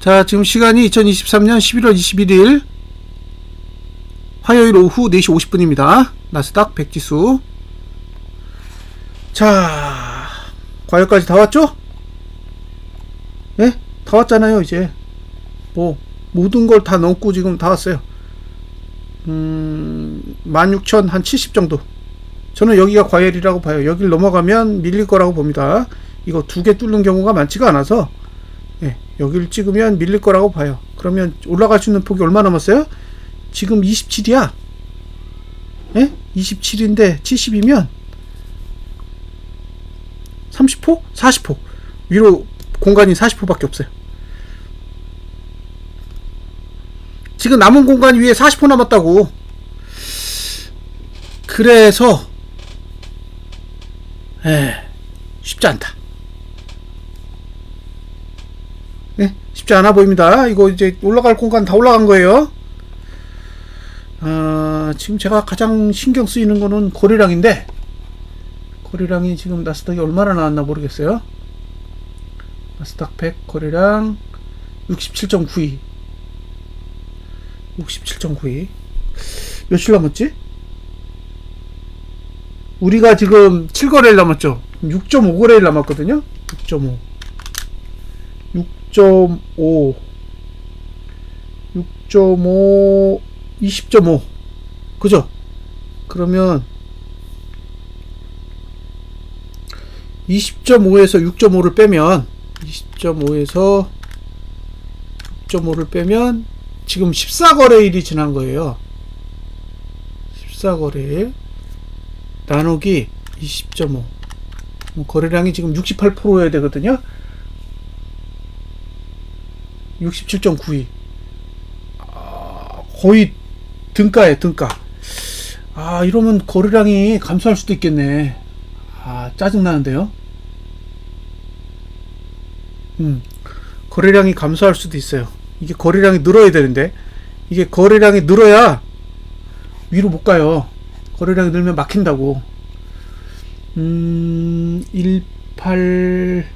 자, 지금 시간이 2023년 11월 21일 화요일 오후 4시 50분입니다. 나스닥 100지수. 자, 과열까지 다 왔죠? 예? 다 왔잖아요, 이제. 뭐, 모든 걸다 넣고 지금 다 왔어요. 음, 16,000, 한70 정도. 저는 여기가 과열이라고 봐요. 여길 넘어가면 밀릴 거라고 봅니다. 이거 두 개 뚫는 경우가 많지가 않아서, 예, 여기를 찍으면 밀릴 거라고 봐요. 그러면 올라갈 수 있는 폭이 얼마 남았어요? 지금 27이야. 예? 27인데 70이면 30포? 40포. 위로 공간이 40포밖에 없어요. 지금 남은 공간 위에 40포 남았다고. 그래서 에 쉽지 않다. 쉽지 않아 보입니다. 이거 이제 올라갈 공간 다 올라간 거예요. 아, 지금 제가 가장 신경 쓰이는 거는 거래량인데 거래량이 지금 나스닥이 얼마나 나왔나 모르겠어요. 나스닥 100 거래량 67.92 67.92 며칠 남았지? 우리가 지금 7거래일 남았죠? 6.5거래일 남았거든요? 6.5 6.5 6.5 20.5 그죠? 그러면 20.5에서 6.5를 빼면 20.5에서 6.5를 빼면 지금 14거래일이 지난 거예요. 14거래일 나누기 20.5 거래량이 지금 68%여야 되거든요. 67.92 아, 거의 등가에 등가. 아 이러면 거래량이 감소할 수도 있겠네. 아 짜증 나는데요. 음 거래량이 감소할 수도 있어요. 이게 거래량이 늘어야 되는데 이게 거래량이 늘어야 위로 못 가요. 거래량이 늘면 막힌다고. 음, 18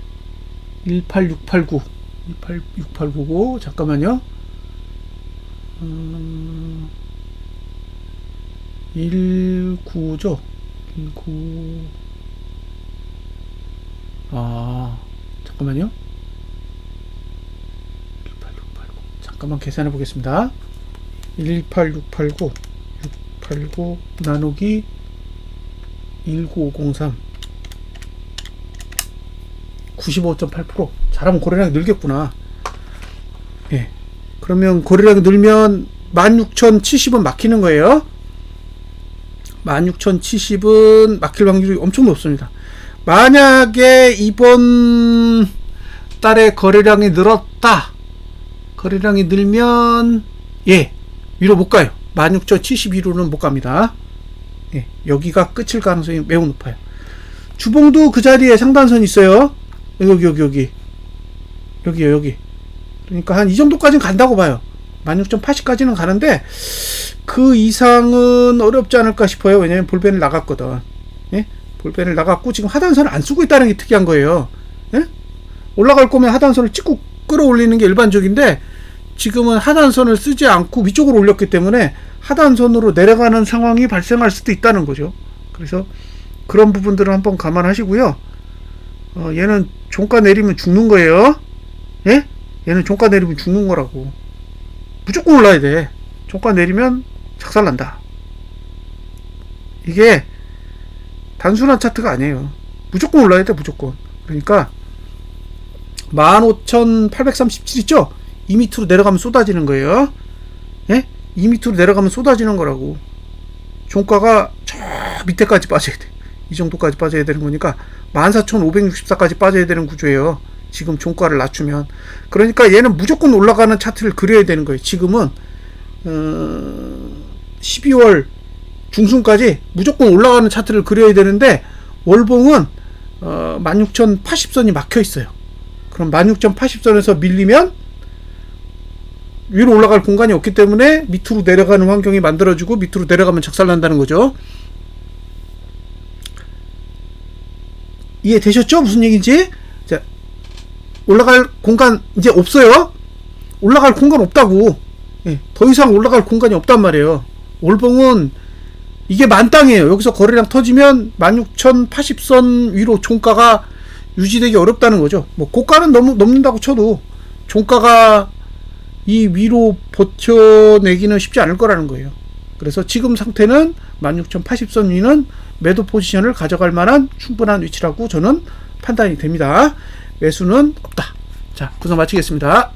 18689 18689고 잠깐만요. 음, 19죠. 19 아, 잠깐만요. 18689 잠깐만 계산해 보겠습니다. 18689 689 나누기 19503 95.8% 잘하면 거래량이 늘겠구나. 예. 그러면 거래량이 늘면 16,070은 막히는 거예요. 16,070은 막힐 확률이 엄청 높습니다. 만약에 이번 달에 거래량이 늘었다. 거래량이 늘면 예. 위로 못 가요. 16,071호는 못 갑니다. 예, 여기가 끝일 가능성이 매우 높아요. 주봉도 그 자리에 상단선 있어요. 여기 여기 여기 여기요 여기. 그러니까 한 이 정도까지는 간다고 봐요. 16,080까지는 가는데 그 이상은 어렵지 않을까 싶어요. 왜냐면 볼펜을 나갔거든. 예? 볼펜을 나갔고 지금 하단선을 안 쓰고 있다는 게 특이한 거예요. 예? 올라갈 거면 하단선을 찍고 끌어올리는 게 일반적인데 지금은 하단선을 쓰지 않고 위쪽으로 올렸기 때문에 하단선으로 내려가는 상황이 발생할 수도 있다는 거죠. 그래서 그런 부분들은 한번 감안하시고요. 어, 얘는 종가 내리면 죽는 거예요. 예? 얘는 종가 내리면 죽는 거라고. 무조건 올라야 돼. 종가 내리면 작살난다. 이게 단순한 차트가 아니에요. 무조건 올라야 돼, 무조건. 그러니까 15,837 있죠? 이 밑으로 내려가면 쏟아지는 거예요. 예? 이 밑으로 내려가면 쏟아지는 거라고. 종가가 저 밑에까지 빠져야 돼. 이 정도까지 빠져야 되는 거니까 14,564까지 빠져야 되는 구조예요. 지금 종가를 낮추면. 그러니까 얘는 무조건 올라가는 차트를 그려야 되는 거예요. 지금은 어, 12월 중순까지 무조건 올라가는 차트를 그려야 되는데 월봉은 어, 16,080선이 막혀 있어요. 그럼 16,080선에서 밀리면 위로 올라갈 공간이 없기 때문에 밑으로 내려가는 환경이 만들어지고 밑으로 내려가면 작살난다는 거죠. 이해되셨죠? 무슨 얘기인지? 자, 올라갈 공간 이제 없어요. 올라갈 공간 없다고. 예, 더 이상 올라갈 공간이 없단 말이에요. 올봉은 이게 만땅이에요. 여기서 거래량 터지면 16,080선 위로 종가가 유지되기 어렵다는 거죠. 뭐 고가는 넘, 넘는다고 쳐도 종가가 이 위로 버텨내기는 쉽지 않을 거라는 거예요. 그래서 지금 상태는 16,080선 위는 매도 포지션을 가져갈 만한 충분한 위치라고 저는 판단이 됩니다. 매수는 없다. 자, 구성 마치겠습니다.